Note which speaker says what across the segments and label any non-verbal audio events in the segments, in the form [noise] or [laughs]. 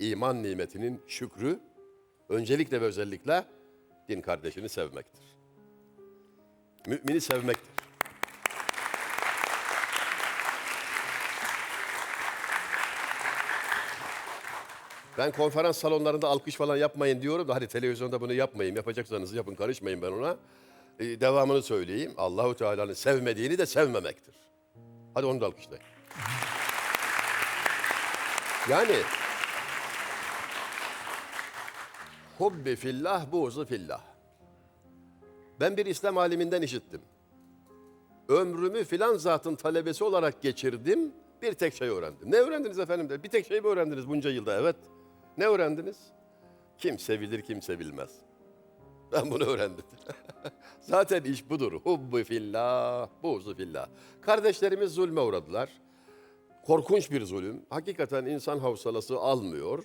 Speaker 1: iman nimetinin şükrü öncelikle ve özellikle din kardeşini sevmektir. Mümini sevmektir. Ben konferans salonlarında alkış falan yapmayın diyorum da hadi televizyonda bunu yapmayın. Yapacaksanız yapın karışmayın ben ona. Ee, devamını söyleyeyim. Allahu Teala'nın sevmediğini de sevmemektir. Hadi onu da alkışlayın. Yani hubbi fillah, buğzu fillah. Ben bir İslam aliminden işittim. Ömrümü filan zatın talebesi olarak geçirdim. Bir tek şey öğrendim. Ne öğrendiniz efendim? de? Bir tek şey mi öğrendiniz bunca yılda? Evet. Ne öğrendiniz? Kim sevilir, kim sevilmez. Ben bunu öğrendim. [laughs] Zaten iş budur. Hubbu fillah, buğzu fillah. Kardeşlerimiz zulme uğradılar. Korkunç bir zulüm. Hakikaten insan havsalası almıyor.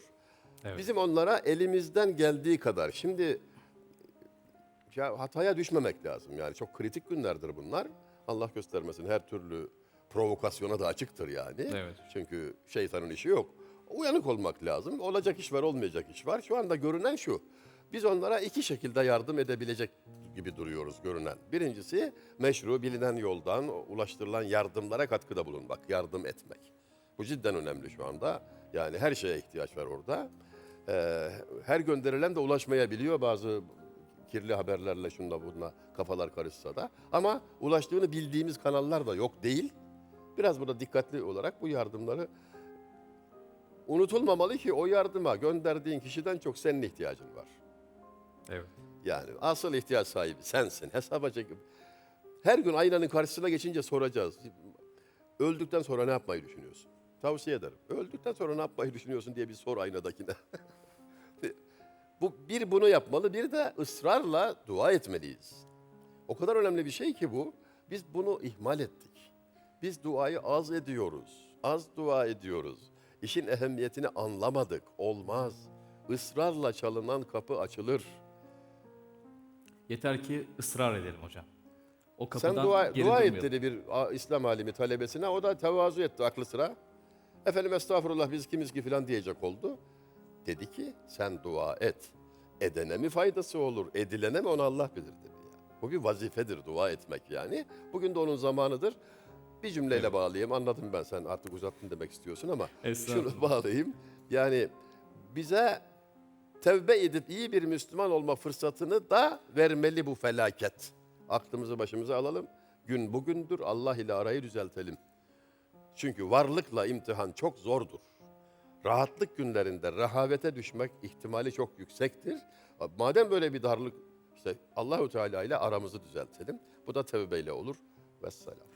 Speaker 2: Evet.
Speaker 1: Bizim onlara elimizden geldiği kadar. Şimdi ya hataya düşmemek lazım. Yani çok kritik günlerdir bunlar. Allah göstermesin her türlü provokasyona da açıktır yani.
Speaker 2: Evet.
Speaker 1: Çünkü şeytanın işi yok. Uyanık olmak lazım. Olacak iş var, olmayacak iş var. Şu anda görünen şu. Biz onlara iki şekilde yardım edebilecek gibi duruyoruz görünen. Birincisi meşru, bilinen yoldan ulaştırılan yardımlara katkıda bulunmak, yardım etmek. Bu cidden önemli şu anda. Yani her şeye ihtiyaç var orada. Ee, her gönderilen de ulaşmayabiliyor bazı kirli haberlerle şunda bununla kafalar karışsa da. Ama ulaştığını bildiğimiz kanallar da yok değil. Biraz burada dikkatli olarak bu yardımları unutulmamalı ki o yardıma gönderdiğin kişiden çok senin ihtiyacın var.
Speaker 2: Evet.
Speaker 1: Yani asıl ihtiyaç sahibi sensin. Hesaba çekip her gün aynanın karşısına geçince soracağız. Öldükten sonra ne yapmayı düşünüyorsun? Tavsiye ederim. Öldükten sonra ne yapmayı düşünüyorsun diye bir sor aynadakine. [laughs] Bu bir bunu yapmalı, bir de ısrarla dua etmeliyiz. O kadar önemli bir şey ki bu. Biz bunu ihmal ettik. Biz duayı az ediyoruz. Az dua ediyoruz. İşin ehemmiyetini anlamadık. Olmaz. Israrla çalınan kapı açılır.
Speaker 2: Yeter ki ısrar edelim hocam. O kapıdan
Speaker 1: Sen dua,
Speaker 2: geri
Speaker 1: dua et
Speaker 2: durmayalım.
Speaker 1: dedi bir a- İslam alimi talebesine. O da tevazu etti aklı sıra. Efendim estağfurullah biz kimiz ki falan diyecek oldu. Dedi ki sen dua et. Edene mi faydası olur, edilene mi onu Allah bilir dedi. Ya. Bu bir vazifedir dua etmek yani. Bugün de onun zamanıdır. Bir cümleyle bağlayayım. Anladım ben sen artık uzattın demek istiyorsun ama şunu [laughs] bağlayayım. Yani bize tevbe edip iyi bir Müslüman olma fırsatını da vermeli bu felaket. Aklımızı başımıza alalım. Gün bugündür Allah ile arayı düzeltelim. Çünkü varlıkla imtihan çok zordur. Rahatlık günlerinde rehavete düşmek ihtimali çok yüksektir. Madem böyle bir darlık işte Allahu Teala ile aramızı düzeltelim. Bu da tevbeyle olur. Vesselam.